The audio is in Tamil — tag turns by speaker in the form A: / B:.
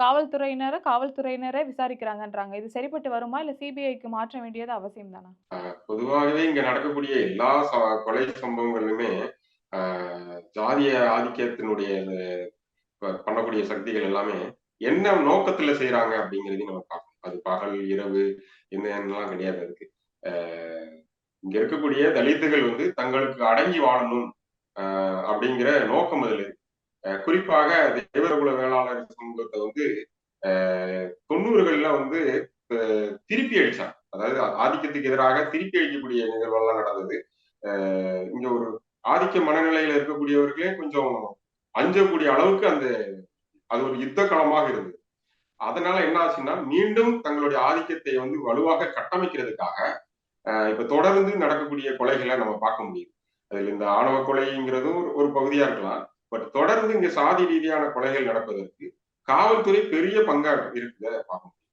A: காவல்துறையினர காவல்துறையினரே விசாரிக்கிறாங்கன்றாங்க. இது சரிப்பட்டு வருமா? இல்ல சிபிஐக்கு மாற்ற வேண்டியது அவசியம் தானா?
B: பொதுவாகவே இங்க நடக்கக்கூடிய எல்லா ச கொலை சம்பவங்களுமே ஜாதிய ஆதிக்கத்தினுடைய பண்ணக்கூடிய சக்திகள் எல்லாமே என்ன நோக்கத்துல செய்யறாங்க அப்படிங்கிறதையும் நம்ம பார்க்கணும். அது பகல், இரவு என்னென்னலாம் கிடையாது அதுக்கு. இங்க இருக்கக்கூடிய தலித்துகள் வந்து தங்களுக்கு அடங்கி வாழணும் அப்படிங்கிற நோக்கம் அதுல இருக்கு. குறிப்பாக தேவரகுல வேளாளர் சமூகத்தை வந்து தொண்ணூறுகள்ல வந்து திருப்பி அடிச்சாங்க. அதாவது ஆதிக்கத்துக்கு எதிராக திருப்பி அடிக்கக்கூடிய நிகழ்வெல்லாம் நடந்தது. இங்க ஒரு ஆதிக்க மனநிலையில இருக்கக்கூடியவர்களே கொஞ்சம் அஞ்சக்கூடிய அளவுக்கு அந்த அது ஒரு யுத்த களமாக இருந்தது. அதனால என்ன ஆச்சுன்னா, மீண்டும் தங்களுடைய ஆதிக்கத்தை வந்து வலுவாக கட்டமைக்கிறதுக்காக, இப்ப தொடர்ந்து நடக்கக்கூடிய கொலைகளை நம்ம பார்க்க முடியும் அதுல இந்த ஆணவ கொலைங்கிறதும் ஒரு பகுதியா இருக்கலாம். பட் தொடர்ந்து இங்க சாதி ரீதியான கொலைகள் நடப்பதற்கு காவல்துறை பெரிய பங்கா இருக்கிறத பார்க்க முடியும்.